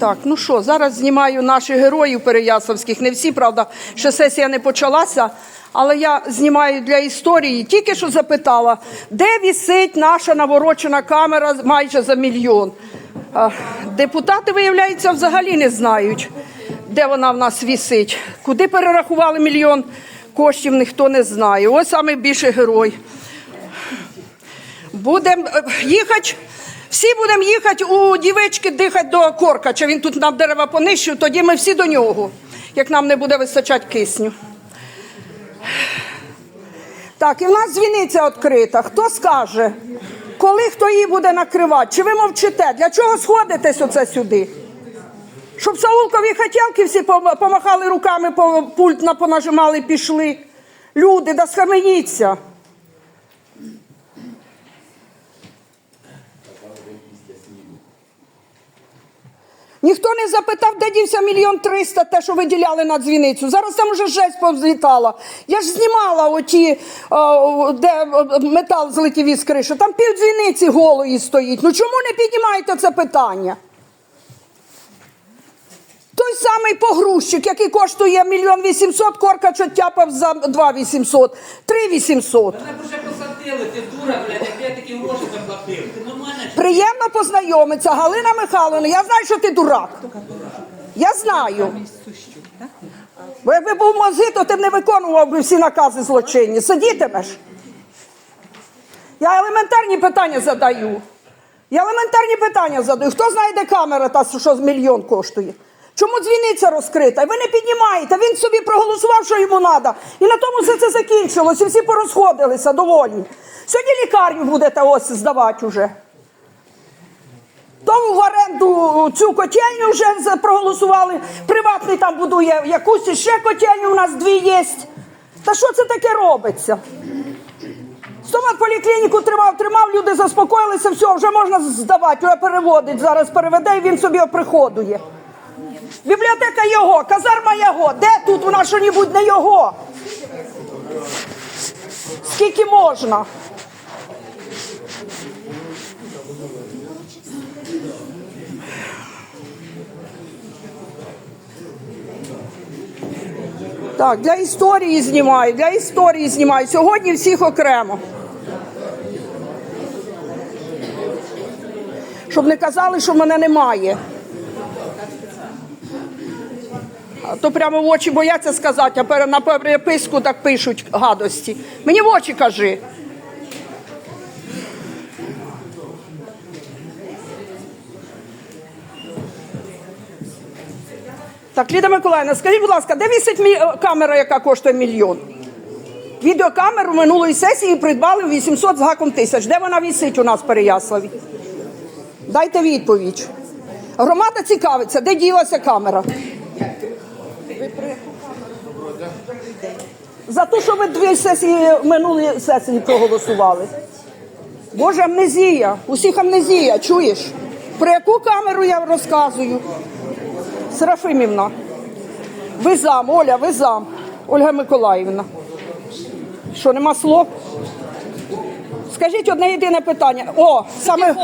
Так, ну що, зараз знімаю наших героїв переяславських. Не всі, правда, ще сесія не почалася. Але я знімаю для історії. Тільки що запитала, де вісить наша наворочена камера майже за мільйон. Депутати, виявляється, взагалі не знають, де вона в нас вісить. Куди перерахували мільйон коштів, ніхто не знає. Ось саме більший герой. Будемо їхати. Всі будемо їхати у дівички дихати до Коркача. Він тут нам дерева понищив, тоді ми всі до нього, як нам не буде вистачати кисню. Так, і в нас дзвіниця відкрита. Хто скаже, коли хто її буде накривати? Чи ви мовчите? Для чого сходитесь оце сюди? Щоб Саулкові хотілки всі помахали руками, пульт на- понажимали, пішли. Люди, да схаменіться. Ніхто не запитав, де дівся мільйон триста, те, що виділяли на дзвіницю. Зараз там вже жесть повзлітала. Я ж знімала оті, о, де метал злетів із криші. Там пів дзвіниці голої стоїть. Ну чому не піднімаєте це питання? Той самий погрузчик, який коштує мільйон вісімсот, корка чотяпав за два вісімсот, три вісімсот. Ти дура, блядь, як я такі гроші заплатив. Ти нормально? Приємно познайомитися. Галина Михайловна, я знаю, що ти дурак. Я знаю. Бо якби був мозги, то ти б не виконував би всі накази злочинні. Сидітимеш. Я елементарні питання задаю. Я елементарні питання задаю. Хто знає, де камера та, що мільйон коштує? Чому дзвіниця розкрита? Ви не піднімаєте. Він собі проголосував, що йому треба. І на тому все це закінчилось. І всі порозходилися, довольні. Сьогодні лікарню будете ось здавати уже. Тому в оренду цю котельню вже проголосували. Приватний там будує якусь ще котельню, у нас дві є. Та що це таке робиться? Стомат поліклініку тримав, тримав, люди заспокоїлися, все, вже можна здавати, вже переводить. Зараз переведе і він собі оприходує. Бібліотека його, казарма його. Де тут у нас що-небудь не його? Скільки можна? Так, для історії знімаю, для історії знімаю. Сьогодні всіх окремо. Щоб не казали, що мене немає. То прямо в очі бояться сказати, а на переписку так пишуть гадості. Мені в очі кажи. Так, Ліда Миколаївна, скажіть, будь ласка, де вісить камера, яка коштує мільйон? Відеокамеру минулої сесії придбали в 800 з гаком тисяч. Де вона вісить у нас в Переяславі? Дайте відповідь. Громада цікавиться, де ділася камера? За те, що ви дві сесії минулі сесії проголосували. Боже, амнезія. Усіх амнезія, чуєш? Про яку камеру я розказую? Серафимівна. Ви зам, Оля, ви зам. Ольга Миколаївна. Що, нема слов? Скажіть одне єдине питання. О, саме.